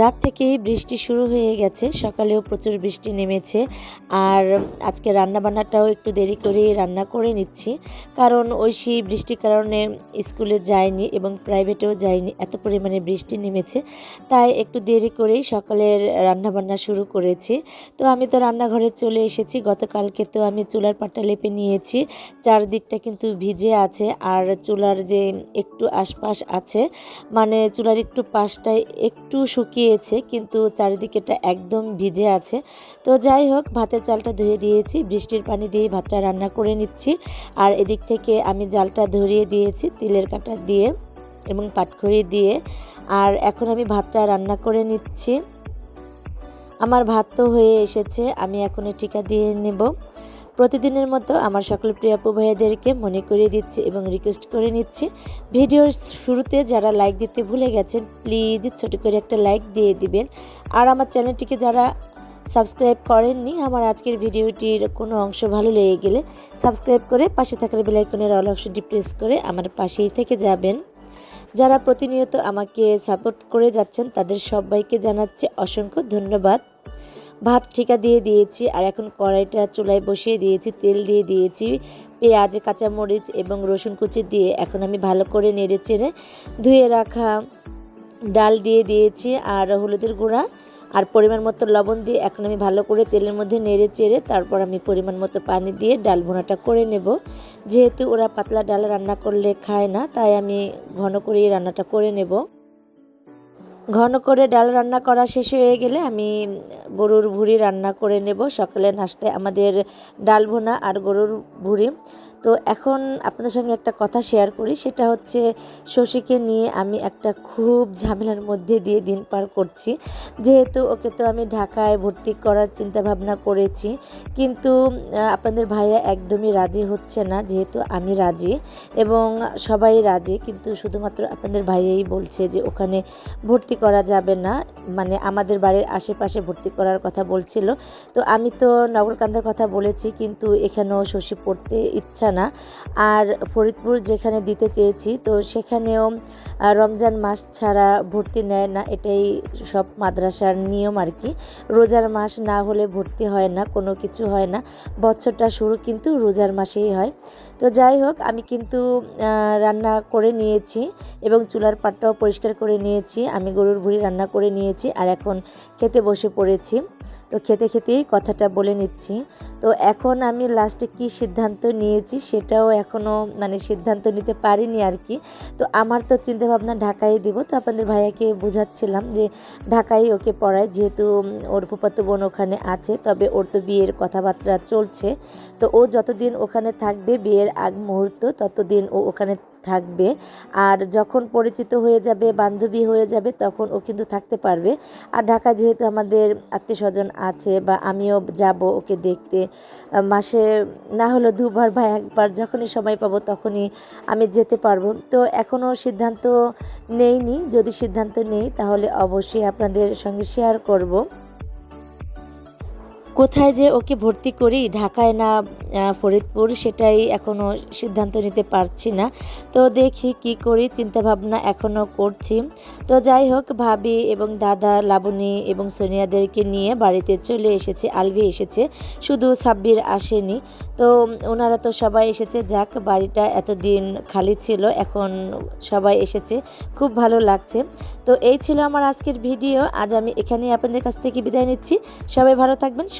রাত থেকেই বৃষ্টি শুরু হয়ে গেছে, সকালেও প্রচুর বৃষ্টি নেমেছে আর আজকে রান্নাবান্নাটাও একটু দেরি করে রান্না করে নিচ্ছি। কারণ ঐশী বৃষ্টির কারণে স্কুলে যায়নি এবং প্রাইভেটেও যায়নি, এত পরিমাণে বৃষ্টি নেমেছে, তাই একটু দেরি করেই সকালের রান্নাবান্না শুরু করেছি। তো আমি তো রান্নাঘরে চলে এসেছি, গতকালকে তো আমি চুলার পাটটা লেপে নিয়েছি, চারদিকটা কিন্তু ভিজে আছে আর চুলার যে একটু আশপাশ আছে মানে চুলার একটু পাশটায় একটু শুকিয়েছে, কিন্তু চারিদিকেটা একদম ভিজে আছে। তো যাই হোক, ভাতের চালটা ধুয়ে দিয়েছি, বৃষ্টির পানি দিয়ে ভাতটা রান্না করে নিচ্ছি। আর এদিক থেকে আমি জালটা ধরিয়ে দিয়েছি, তিলের কাটা দিয়ে এবং পাটখড়ি দিয়ে। আর এখন আমি ভাতটা রান্না করে নিচ্ছি। আমার ভাত তো হয়ে এসেছে, আমি এখন টিকা দিয়ে নেব। প্রতিদিনের মতো আমার সকল প্রিয় আপু মনে করিয়ে দিচ্ছি এবং রিকোয়েস্ট করে নিচ্ছি। ভিডিওর শুরুতে যারা লাইক দিতে ভুলে গেছেন প্লিজ ছোট করে একটা লাইক দিয়ে দিবেন। আর আমার চ্যানেলটিকে যারা সাবস্ক্রাইব করেননি, আমার আজকের ভিডিওটির কোনো অংশ ভালো লেগে গেলে সাবস্ক্রাইব করে পাশে থাকার বেলাইকনের অল অপশনটি প্রেস করে আমার পাশেই থেকে যাবেন। যারা প্রতিনিয়ত আমাকে সাপোর্ট করে যাচ্ছেন, তাদের সবাইকে জানাচ্ছি অসংখ্য ধন্যবাদ। ভাত ঠিকা দিয়ে দিয়েছি আর এখন কড়াইটা চুলায় বসিয়ে দিয়েছি, তেল দিয়ে দিয়েছি, পেঁয়াজ, কাঁচামরিচ এবং রসুন কুচি দিয়ে। এখন আমি ভালো করে নেড়ে চেড়ে ধুয়ে রাখা ডাল দিয়ে দিয়েছি আর হলুদের গুঁড়া আর পরিমাণ মতো লবণ দিয়ে এখন আমি ভালো করে তেলের মধ্যে নেড়ে চেড়ে তারপর আমি পরিমাণ মতো পানি দিয়ে ডাল ভুনাটা করে নেব। যেহেতু ওরা পাতলা ডাল রান্না করলে খায় না, তাই আমি ঘন করেই রান্নাটা করে নেব। ঘন করে ডাল রান্না করা শেষ হয়ে গেলে আমি গরুর ভুঁড়ি রান্না করে নেব। সকালে নাস্তায় আমাদের ডাল ভুনা আর গরুর ভুঁড়ি। তো এখন আপনাদের সঙ্গে একটা কথা শেয়ার করি। সেটা হচ্ছে শশীকে নিয়ে আমি একটা খুব ঝামেলার মধ্যে দিয়ে দিন পার করছি। যেহেতু ওকে তো আমি ঢাকায় ভর্তি করার চিন্তা ভাবনা করেছি। কিন্তু আপনাদের ভাইয়া একদমই রাজি হচ্ছে না, যেহেতু আমি রাজি এবং সবাই রাজি। কিন্তু শুধুমাত্র আপনাদের ভাইয়াই বলছে যে ওখানে ভর্তি করা যাবে না। মানে আমাদের বাড়ির আশেপাশে ভর্তি করার কথা বলছিল। তো আমি তো নগরকান্দার কথা বলেছি, কিন্তু এখানেও শশী পড়তে ইচ্ছা না। আর ফরিদপুর যেখানে দিতে চেয়েছি, তো সেখানেও রমজান মাস ছাড়া ভর্তি নেয় না, এটাই সব মাদ্রাসার নিয়ম আর কি। রোজার মাস না হলে ভর্তি হয় না, কোনো কিছু হয় না। বছরটা শুরু কিন্তু রোজার মাসেই হয়। তো যাই হোক, আমি কিন্তু রান্না করে নিয়েছি এবং চুলার পাটটাও পরিষ্কার করে নিয়েছি। আমি গরুর ভুড়ি রান্না করে নিয়েছি আর এখন খেতে বসে পড়েছি। তো খেতে খেতেই কথাটা বলে নিচ্ছি। তো এখন আমি লাস্টে কি সিদ্ধান্ত নিয়েছি সেটাও এখনও মানে সিদ্ধান্ত নিতে পারিনি আর কি। তো আমার তো চিন্তাভাবনা ঢাকায় দিব। তো আপনাদের ভাইয়াকে বোঝাচ্ছিলাম যে ঢাকায় ওকে পড়ায়, যেহেতু ওর ফুপাতো বোন ওখানে আছে, তবে ওর তো বিয়ের কথাবার্তা চলছে। তো ও যতদিন ওখানে থাকবে, বিয়ের আগ মুহূর্ত ততদিন ও ওখানে থাকবে। আর যখন পরিচিত হয়ে যাবে, বান্ধবী হয়ে যাবে, তখন ও কিন্তু থাকতে পারবে। আর ঢাকা যেহেতু আমাদের আত্মীয় স্বজন আছে বা আমিও যাব ওকে দেখতে। মাসে না হলো দুবার বা একবার যখনই সময় পাবো তখনই আমি যেতে পারব। তো এখনও সিদ্ধান্ত নেইনি। যদি সিদ্ধান্ত নেই তাহলে অবশ্যই আপনাদের সঙ্গে শেয়ার করব। কোথায় যে ওকে ভর্তি করি, ঢাকায় না ফরিদপুর সেটাই এখনও সিদ্ধান্ত নিতে পারছি না। তো দেখি কি করি, চিন্তাভাবনা এখনও করছি। তো যাই হোক, ভাবি এবং দাদা, লাবণী এবং সোনিয়াদেরকে নিয়ে বাড়িতে চলে এসেছে, আলভি এসেছে। শুধু সাব্বির আসেনি। তো ওনারা তো সবাই এসেছে, যাক বাড়িটা এতদিন খালি ছিল, এখন সবাই এসেছে, খুব ভালো লাগছে। তো এই ছিল আমার আজকের ভিডিও। আজ আমি এখানেই আপনাদের কাছ থেকে বিদায় নিচ্ছি। সবাই ভালো থাকবেন